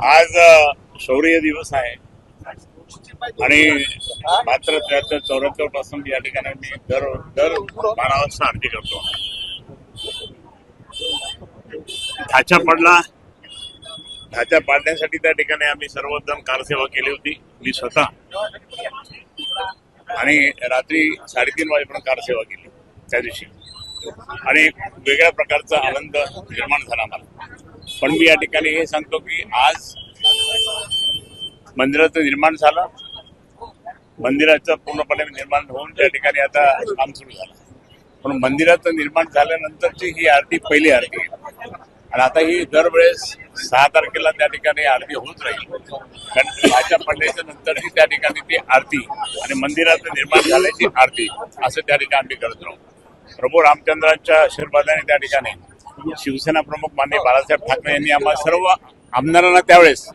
आज शौर्य दिवस आहे. आणि मात्र त्र्याहत्तर चौऱ्याहत्तरपासून या ठिकाणी मी दर दर बारा वाजता आरती करतो. ढाचा पडला. ढाचा पाडण्यासाठी त्या ठिकाणी आम्ही सर्वजण कारसेवा केली होती. मी स्वतः. आणि रात्री साडेतीन वाजेपर्यंत कारसेवा केली त्या दिवशी. आणि वेगळ्या प्रकारचा आनंद निर्माण झाला मला पण मी या ठिकाणी हे सांगतो की आज मंदिराचं निर्माण झालं. मंदिराचं पूर्णपणे निर्माण होऊन त्या ठिकाणी आता काम सुरू झालं. पण मंदिराचं निर्माण झाल्यानंतरची ही आरती पहिली आरती आहे. आणि आता ही दरवेळेस सहा तारखेला त्या ठिकाणी आरती होत राहील. कारण भाच्या पडण्याच्या नंतरची त्या ठिकाणी ती आरती आणि मंदिराचं निर्माण झाल्याची आरती असं त्या ठिकाणी आम्ही करत राहू. प्रभू रामचंद्रांच्या आशीर्वादाने त्या ठिकाणी म्हणजे शिवसेना प्रमुख माननीय बाळासाहेब ठाकरे यांनी आम्हाला सर्व आमदारांना त्यावेळेस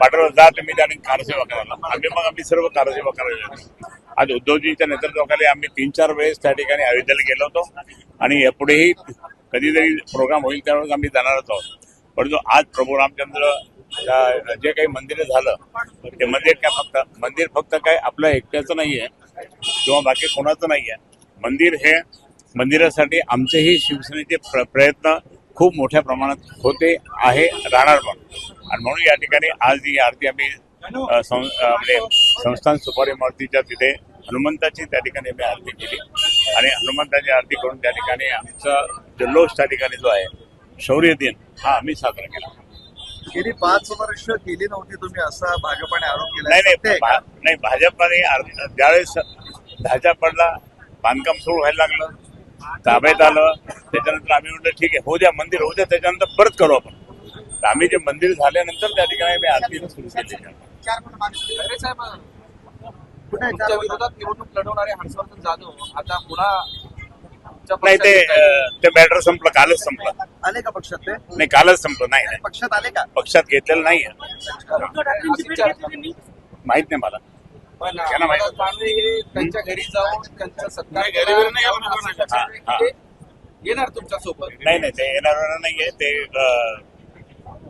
पाठवलं. जा तुम्ही त्याने कारसेवा करायला. आम्ही मग आम्ही सर्व कारसेवा करायला आज उद्धवजीच्या नेतृत्वाखाली आम्ही तीन चार वेळेस त्या ठिकाणी अयोध्येला गेलो होतो. आणि यापुढेही कधीतरी प्रोग्राम होईल त्यावेळेस आम्ही जाणारच आहोत. परंतु आज प्रभू रामचंद्र जे काही मंदिर झालं ते मंदिर काय फक्त मंदिर फक्त काय आपलं एकट्याचं नाहीये किंवा बाकी कोणाचं नाहीये. मंदिर हे मंदिरासाठी आमचेही शिवसेनेचे प्र- प्रयत्न खूप मोठ्या प्रमाणात होते आहे राहणार पण आणि म्हणून या ठिकाणी आज ही आरती आम्ही अ, म्हणजे संस्थान सुपारी मूर्तीच्या तिथे हनुमंताची त्या ठिकाणी आम्ही आरती केली. आणि हनुमंताची आरती करून त्या ठिकाणी आमचा जल्लोष त्या ठिकाणी जो आहे शौर्य दिन हा आम्ही साजरा केला. गेली पाच वर्ष केली नव्हती तुम्ही असा भाजपाने आरोप केला. नाही नाही भा- नाही भाजपने ज्यावेळेस ढाचा पडला बांधकाम सुरू व्हायला लागलं ताब्यात आलं त्याच्यानंतर आम्ही म्हटलं ठीक आहे होऊ द्या मंदिर होऊ द्या त्याच्यानंतर परत करू आपण. तर आम्ही जे मंदिर झाल्यानंतर त्या ठिकाणी आम्ही आरती सुरू केली. खैरे साहेब कुठे तुमच्या विरोधात निवडणूक लढवणारे हर्षवर्धन जाधव आता पुन्हा नाही ते ते मॅटर संपलं कालच संपलं. आले का पक्षात ते? नाही कालच संपलं नाही नाही. पक्षात आले का? पक्षात घेतलेलं चर्चा. माहीत नाही मला. पण हे त्यांच्या घरी जाऊन त्यांचा सत्कार नाही, घरी बिरी नाही करून आपण असं हा, हा. ते येणार तुमच्यासोबत नाही नाही ते येणार नाहीये ते अं,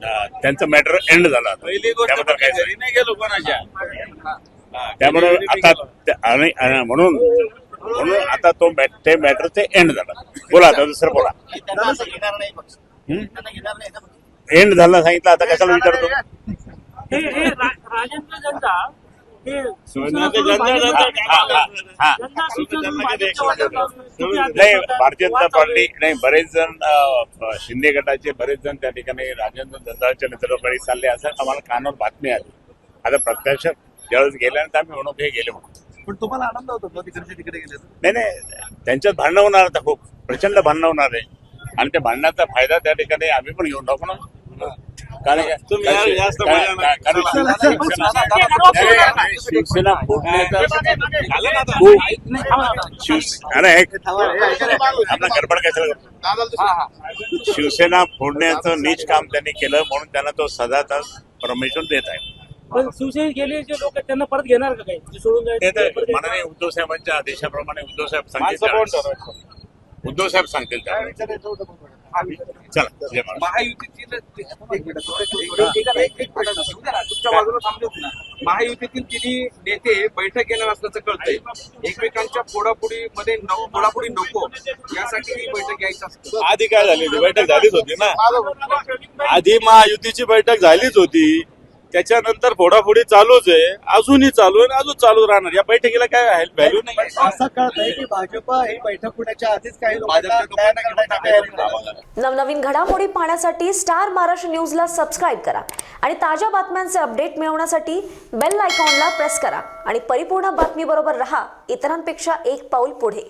अं, त्यांचं मॅटर एंड झालं आता. पहिली गोष्ट त्याबद्दल म्हणजे काय घरी नाही गेलो कोणाच्या. त्यामुळे आता आणि आणि म्हणून म्हणून आता तो मॅ- ते मॅटर ते एंड झालं. बोला आता दुसरं बोला. एंड झालं सांगितलं आता कशाला विचारतो? हे हे रा- राजेंद्र जनता हे हा, भाजपच्या नाही भारतीय जनता. पार्टी नाही बरेच जण अं, शिंदे गटाचे बरेच जण त्या ठिकाणी राजेंद्र दंडाच्या नेतृत्वाखाली चालले असं आम्हाला कानावर बातमी आली. आता प्रत्यक्ष ज्यावेळेस गेल्यानंतर आम्ही म्हणून हे गेले म्हणून. पण तुम्हाला आनंद होतो का तिकडचे तिकडे गेले? तर? नाही नाही त्यांच्यात भांडणं होणार आता खूप. प्रचंड भांडणं होणार आहे. आणि त्या भांडणाचा फायदा त्या ठिकाणी आम्ही पण घेऊन टाकू ना. कारण शिवसेना- शिवसेना फोडण्याचा. शिवसेना हे गडबड? हा, हा. शिवसेना फोडण्याचं नीच काम त्यांनी केलं म्हणून त्यांना तो सदाचा परमिशन देत आहे पण शिवसेनेत गेले जे लोक त्यांना परत घेणार का काही जे सोडून? माननीय उद्धव साहेबांच्या आदेशाप्रमाणे उद्धव साहेब सांगतील? उद्धव साहेब सांगतील महायुतीतील तुमच्या बाजूला ना तिन्ही नेते बैठक घेणार असल्याचं कळतंय. एकमेकांच्या फोडाफोडी मध्ये फोडाफोडी नको यासाठी ही बैठक घ्यायची असते. आधी काय झाली होती बैठक झालीच होती ना. आधी महायुतीची बैठक झालीच होती. त्याच्यानंतर फोडाफोडी चालूच आहे. अजूनही चालू आहे आणि अजून चालू राहणार. या बैठकीला काय व्हॅल्यू नाही असं कळत आहे की भाजप ही बैठक होण्याच्या आधीच काही. नवनवीन घडामोडी पाहण्यासाठी स्टार महाराष्ट्र न्यूजला सबस्क्राईब करा. आणि ताज्या बातम्यांचे अपडेट मिळवण्यासाठी बेल आयकॉनला प्रेस करा. आणि परिपूर्ण बातमीबरोबर रहा. इतरांपेक्षा एक पाऊल पुढे.